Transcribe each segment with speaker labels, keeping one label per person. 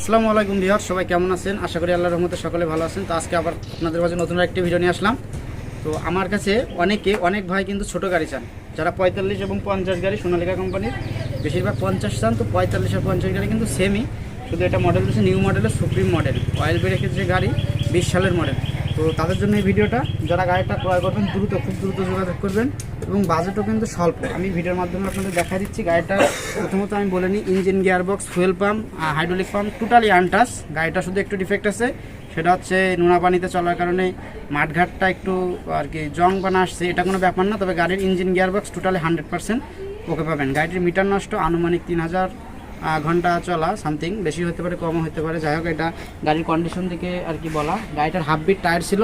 Speaker 1: আসসালামু আলাইকুম বিহার সবাই কেমন আছেন? আশা করি আল্লাহ রহমতে সকলে ভালো আছেন। তো আজকে আবার আপনাদের মাঝে নতুন একটি ভিডিও নিয়ে আসলাম। তো আমার কাছে অনেকে, অনেক ভাই কিন্তু ছোট গাড়ি চান। যারা পঁয়তাল্লিশ এবং পঞ্চাশ গাড়ি সোনালিকা কোম্পানির বেশিরভাগ পঞ্চাশ চান, তো পঁয়তাল্লিশ আর পঞ্চাশ গাড়ি কিন্তু সেমই শুধু এটা মডেল হচ্ছে নিউ মডেলের সুপ্রিম মডেল অয়েল ব্রেকের যে গাড়ি, বিশ সালের মডেল তো তাদের জন্য এই ভিডিওটা, যারা গাড়িটা ক্রয় করবেন, দ্রুত, খুব দ্রুত যোগাযোগ করবেন এবং বাজেটও কিন্তু স্বল্প। আমি ভিডিওর মাধ্যমে আপনাদের দেখা দিচ্ছি গাড়িটা। প্রথমত আমি বলে নিই engine gearbox fuel pump hydraulic pump totally untouched গাড়িটা শুধু একটু ডিফেক্ট আছে, সেটা হচ্ছে নোনা পানিতে চলার কারণে মাঠঘাটটা একটু আর কি জং বানা আসছে। এটা কোনো ব্যাপার না, তবে গাড়ির engine gearbox totally hundred percent okay পাবেন। গাড়িটির মিটার নষ্ট, আনুমানিক তিন হাজার ঘণ্টা চলা সামথিং বেশি হতে পারে, কমও হতে পারে। যাই হোক, এটা গাড়ির কন্ডিশন থেকে আর কি বলা। গাড়িটার হাফ বিট টায়ার ছিল,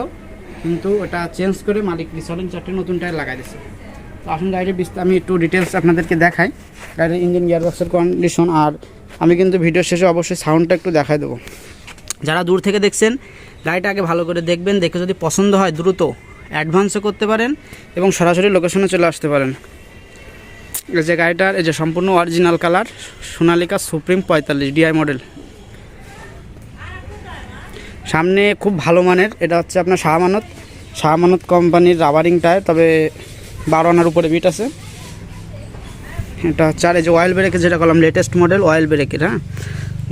Speaker 1: কিন্তু ওটা চেঞ্জ করে মালিক রিসলিং চারটে নতুন টায়ার লাগাই দিয়েছে তো আসুন গাড়ির বিস্তার আমি একটু ডিটেলস আপনাদেরকে দেখাই। গাড়ির ইঞ্জিন গিয়ারবক্সের কন্ডিশন আর আমি কিন্তু ভিডিও শেষে অবশ্যই সাউন্ডটা একটু দেখাই দেবো। যারা দূর থেকে দেখছেন, গাড়িটা আগে ভালো করে দেখবেন। দেখে যদি পছন্দ হয়, দ্রুত অ্যাডভান্সও করতে পারেন এবং সরাসরি লোকেশনে চলে আসতে পারেন। এই যে গাড়িটার এই যে সম্পূর্ণ অরিজিনাল কালার সোনালিকা সুপ্রিম পঁয়তাল্লিশ ডিআই মডেল সামনে খুব ভালো মানের, এটা হচ্ছে আপনার শাহমানত শাহমানত কোম্পানির রাবারিং টায়ার তবে বারো আনার উপরে বিট আছে। এটা হচ্ছে, আর এই যে অয়েল ব্রেকের যেটা করলাম লেটেস্ট মডেল অয়েল ব্রেকের হ্যাঁ?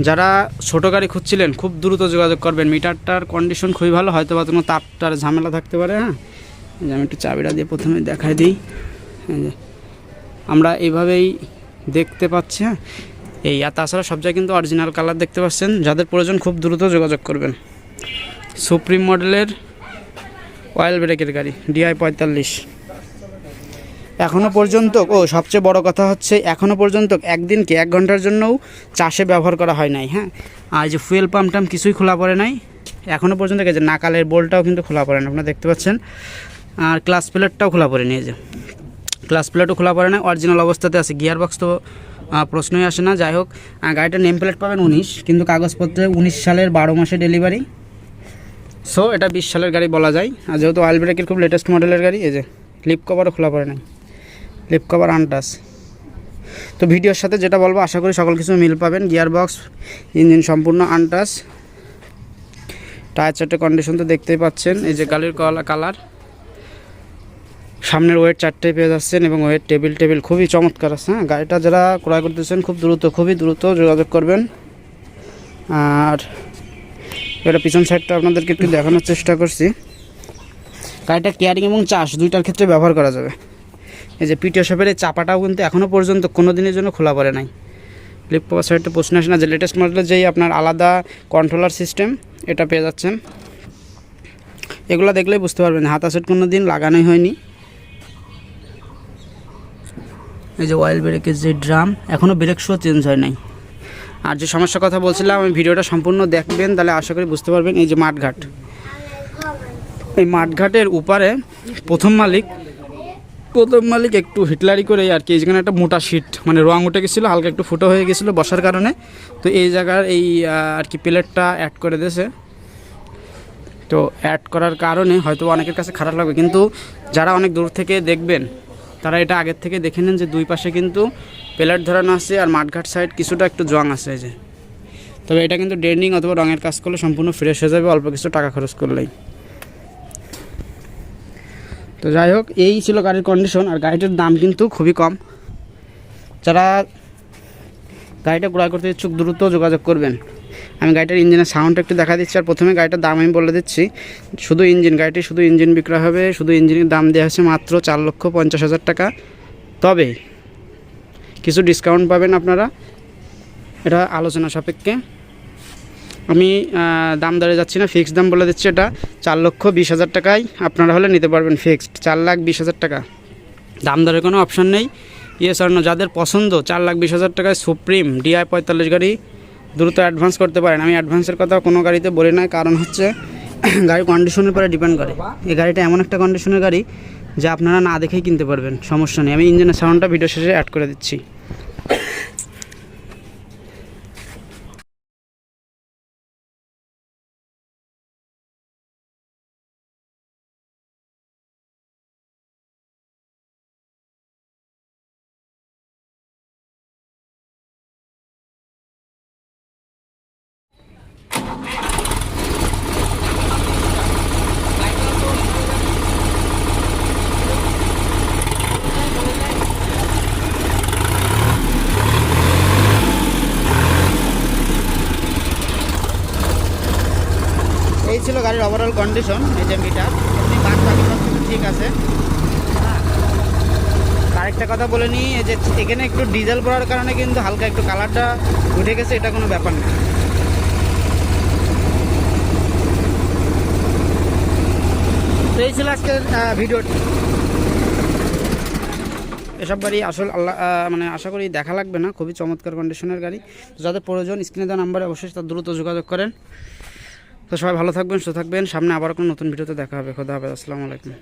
Speaker 1: যারা ছোটো গাড়ি খুঁজছিলেন, খুব দ্রুত যোগাযোগ করবেন। মিটারটার কন্ডিশন খুবই ভালো হয়তো বা কোনো তারটার ঝামেলা থাকতে পারে হ্যাঁ? আমি একটু চাবিটা দিয়ে প্রথমে দেখাই দিই। এই যে আমরা এইভাবেই দেখতে পাচ্ছি হ্যাঁ? এই, আর তাছাড়া সব জায়গায় কিন্তু অরিজিনাল কালার দেখতে পাচ্ছেন। যাদের প্রয়োজন খুব দ্রুত যোগাযোগ করবেন। সুপ্রিম মডেলের অয়েল ব্রেকের গাড়ি ডিআই পঁয়তাল্লিশ। এখনও পর্যন্ত, ও, সবচেয়ে বড় কথা হচ্ছে এখনও পর্যন্ত একদিন কি এক ঘণ্টার জন্যও চাষে ব্যবহার করা হয় নাই হ্যাঁ? আর যে ফুয়েল পাম্প টাম্প কিছুই খোলা পড়ে নাই। এখনও পর্যন্ত যে নাকালের বোল্টটাও কিন্তু খোলা পড়ে না আপনারা দেখতে পাচ্ছেন। আর ক্লাস প্লেটটাও খোলা পড়ে নিয়ে যে। ক্লাস প্লেটও খোলা পড়ে না অরিজিনাল অবস্থাতে আছে। গিয়ার বক্স তো প্রশ্নই আসে না। যাই হোক আহ, গাড়িটার নেম প্লেট পাবেন উনিশ কিন্তু কাগজপত্রে উনিশ সালের বারো মাসে ডেলিভারি সো এটা বিশ সালের গাড়ি বলা যায়। আর যেহেতু অয়েল ব্রেকের খুব লেটেস্ট মডেলের গাড়ি এই যে লিপ কভারও খোলা পড়ে নাই। লিপ কভার আনটাস তো ভিডিওর সাথে যেটা বলব আশা করি সকল কিছু মিল পাবেন। গিয়ার বক্স ইঞ্জিন সম্পূর্ণ আনটাস টায়ার চারটে কন্ডিশন তো দেখতেই পাচ্ছেন। এই যে গাড়ির কালার সামনের ওয়েট চারটে পেয়ে যাচ্ছেন এবং ওয়েট টেবিল টেবিল খুবই চমৎকার আছে হ্যাঁ? গাড়িটা যারা ক্রয় করতেছেন খুব দ্রুত, খুবই দ্রুত যোগাযোগ করবেন। আর এটা পিছন সাইডটা আপনাদেরকে একটু দেখানোর চেষ্টা করছি। গাড়িটা কেয়ারিং এবং চাষ দুইটার ক্ষেত্রে ব্যবহার করা যাবে। এই যে পিটিও শপের এই চাপাটাও কিন্তু এখনও পর্যন্ত কোনো দিনের জন্য খোলা পড়ে নাই। লিপ পাওয়ার সাইডটা প্রশ্ন আসে না, যে লেটেস্ট মডেলের যেই আপনার আলাদা কন্ট্রোলার সিস্টেম এটা পেয়ে যাচ্ছেন। এগুলো দেখলেই বুঝতে পারবেন, হাতা সেট কোনো দিন লাগানোই হয়নি। এই যে অয়েল ব্রেকের যে ড্রাম এখনও ব্রেক শো চেঞ্জ হয় নাই। আর যে সমস্যার কথা বলছিলাম, আমি ভিডিওটা সম্পূর্ণ দেখবেন, তাহলে আশা করি বুঝতে পারবেন, এই যে মাঠঘাট। এই মাঠঘাটের উপারে প্রথম মালিক প্রথম মালিক একটু হিটলারি করে আর কি যেখানে একটা মোটা শিট মানে রং উঠে গেছিল, হালকা একটু ফুটো হয়ে গেছিল বসার কারণে। তো এই জায়গার এই আর কি প্লেটটা অ্যাড করে দিয়েছে। তো অ্যাড করার কারণে হয়তো অনেকের কাছে খারাপ লাগবে, কিন্তু যারা অনেক দূর থেকে দেখবেন তারা এটা আগের থেকে দেখে নেন যে দুই পাশে কিন্তু প্লেট ধরানো আছে আর মাঠঘাট সাইড কিছুটা একটু জং আছে যে। তবে এটা কিন্তু ডেন্ডিং অথবা রঙের কাজ করলে সম্পূর্ণ ফ্রেশ হয়ে যাবে, অল্প কিছু টাকা খরচ করলেই। তো যাই হোক, এই ছিল গাড়ির কন্ডিশন আর গাড়িটার দাম কিন্তু খুবই কম। যারা গাড়িটা ক্রয় করতে ইচ্ছুক দ্রুত যোগাযোগ করবেন। আমি গাড়িটার ইঞ্জিনের সাউন্ড একটু দেখা দিচ্ছি, আর প্রথমে গাড়িটার দাম আমি বলে দিচ্ছি। শুধু ইঞ্জিন গাড়িটি শুধু ইঞ্জিন বিক্রয় হবে, শুধু ইঞ্জিনের দাম দেওয়া হচ্ছে মাত্র চার লক্ষ পঞ্চাশ হাজার টাকা। তবে কিছু ডিসকাউন্ট পাবেন আপনারা, এটা আলোচনা সাপেক্ষে। আমি দাম দরে যাচ্ছি না ফিক্সড দাম বলে দিচ্ছি এটা। চার লক্ষ বিশ হাজার টাকায় আপনারা হলে নিতে পারবেন ফিক্সড চার লাখ বিশ হাজার টাকা। দাম দরের কোনো অপশান নেই। ইয়ে স্বর্ণ যাদের পছন্দ, চার লাখ বিশ হাজার টাকায় সুপ্রিম ডিআই পঁয়তাল্লিশ গাড়ি দ্রুত অ্যাডভান্স করতে পারেন। আমি অ্যাডভান্সের কথা কোনো গাড়িতে বলি না কারণ হচ্ছে গাড়ির কন্ডিশনের উপরে ডিপেন্ড করে। এই গাড়িটা এমন একটা কন্ডিশনের গাড়ি যা আপনারা না দেখেই কিনতে পারবেন, সমস্যা নেই। আমি ইঞ্জিনের সাউন্ডটা ভিডিও শেষে অ্যাড করে দিচ্ছি। গাড়ির ওভারঅল কন্ডিশন এই যে মিটার বাদ বাকি সব কিছু ঠিক আছে। আরেকটা কথা বলে নিই যে এখানে একটু ডিজেল পড়ার কারণে কিন্তু হালকা একটু কালারটা উঠে গেছে, এটা কোনো ব্যাপার না। তো এই ছিল আজকের ভিডিও এসব গাড়ি আসল আল্লাহ মানে আশা করি দেখা লাগবে না, খুবই চমৎকার কন্ডিশনের গাড়ি। যাদের প্রয়োজন স্ক্রিনে দেওয়া নাম্বারে অবশ্যই তার দ্রুত যোগাযোগ করেন। তো সবাই ভালো থাকবেন, সুস্থ থাকবেন। সামনে আবার কোনো নতুন ভিডিওতে দেখা হবে। খোদা হাফেজ। আসসালামু আলাইকুম।